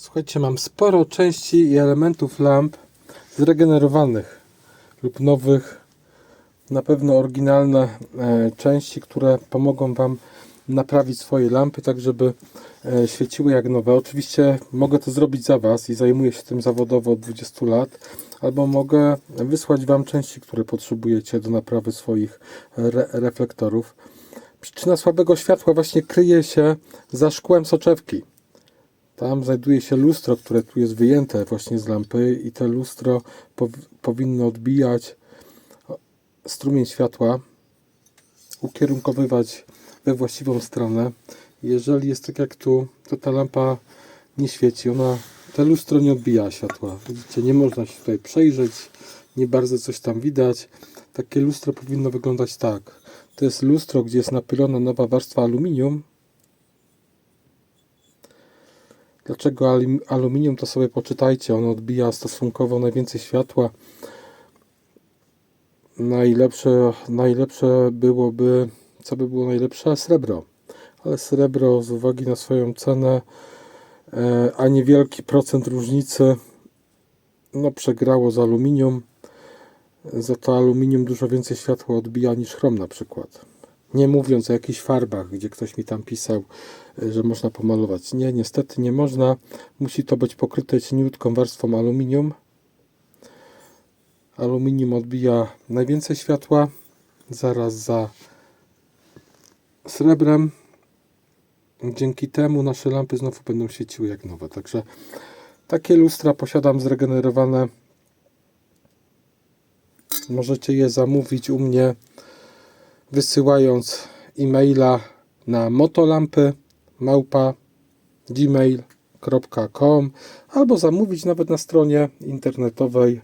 Słuchajcie, mam sporo części i elementów lamp zregenerowanych lub nowych. Na pewno oryginalne e, części, które pomogą Wam naprawić swoje lampy, tak żeby e, świeciły jak nowe. Oczywiście mogę to zrobić za Was i zajmuję się tym zawodowo od 20 lat, albo mogę wysłać Wam części, które potrzebujecie do naprawy swoich re reflektorów. Przyczyna słabego światła właśnie kryje się za szkłem soczewki. Tam znajduje się lustro, które tu jest wyjęte właśnie z lampy i to lustro pow powinno odbijać strumień światła, ukierunkowywać we właściwą stronę. Jeżeli jest tak jak tu, to ta lampa nie świeci, ona, to lustro nie odbija światła. Widzicie, nie można się tutaj przejrzeć, nie bardzo coś tam widać. Takie lustro powinno wyglądać tak. To jest lustro, gdzie jest napylona nowa warstwa aluminium, Dlaczego aluminium to sobie poczytajcie, ono odbija stosunkowo najwięcej światła. Najlepsze, najlepsze byłoby, co by było najlepsze? Srebro. Ale srebro z uwagi na swoją cenę, e, a niewielki procent różnicy, no przegrało z aluminium. Za to aluminium dużo więcej światła odbija niż chrom na przykład. Nie mówiąc o jakichś farbach, gdzie ktoś mi tam pisał, y, że można pomalować. Nie, niestety nie można. Musi to być pokryte cieniutką warstwą aluminium. Aluminium odbija najwięcej światła, zaraz za srebrem. Dzięki temu nasze lampy znowu będą świeciły jak nowe. Także takie lustra posiadam zregenerowane. Możecie je zamówić u mnie wysyłając e-maila na motolampy małpa gmail.com albo zamówić nawet na stronie internetowej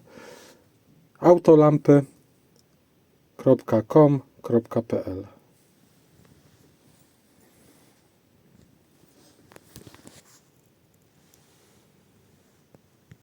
autolampy.com.pl